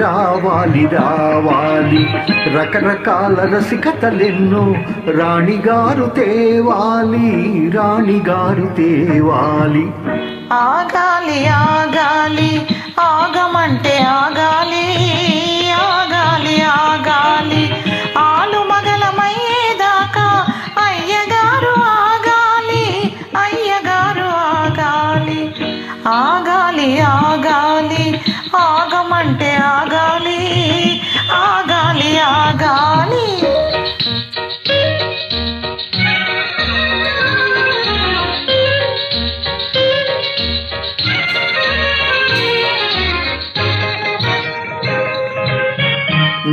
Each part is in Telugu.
రావాలి రావాలి. రకరకాల రసికతలెన్నో రాణిగారు తేవాలి రాణిగారు తేవాలి. ఆగాలి ఆగాలి ఆగమంటే ఆగాలి ఆగాలి ఆగాలి. ఆలు మగలమయ్యేదాకా అయ్యగారు ఆగాలి అయ్యగారు ఆగాలి. ఆగాలి ఆగాలి. ఆగమంటే ఆగాలి ఆగాలి ఆగాలి.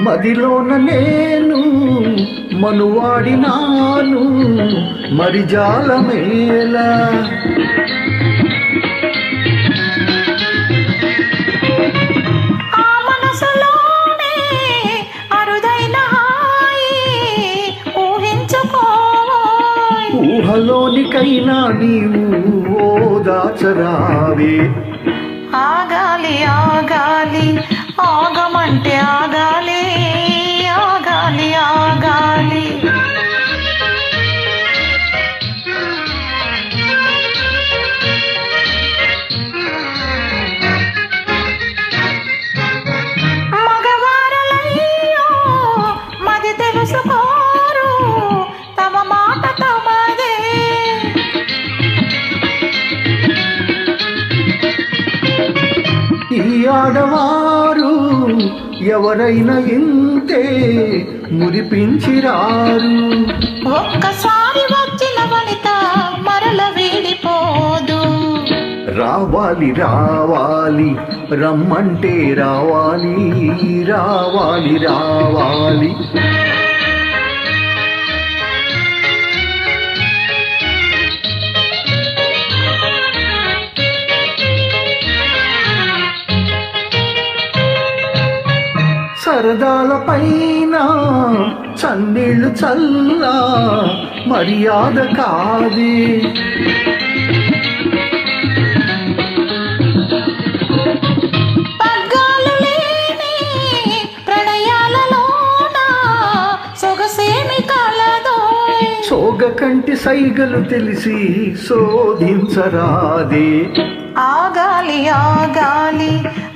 మదిలోన నేను మనువాడినాను మరి జాలమేలా? ఊహలోనికైనా నీవు ఓదాచరావే ఆగాలి ఆగాలి ఆగమంటే ఆగాలి ఆగాలి. ఆడవారు ఎవరైనా ఇంతే మురిపించిరారు. ఒక్కసారి వచ్చిన వనిత మరల వీడిపోదు. రావాలి రావాలి రమ్మంటే రావాలి రావాలి రావాలి. సరదాల పైన చన్నీళ్ళు చల్లా మర్యాద కాదే. సోగ కంటి సైగలు తెలిసి శోధించరాదే. ఆగాలి ఆగాలి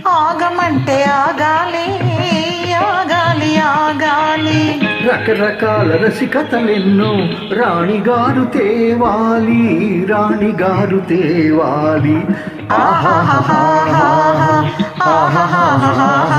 ఆగమంటే ఆగాలి. రకరకాల రసికతలెన్నో రాణిగారు తేవాలి రాణిగారు తేవాలి. ఆహా ఆహా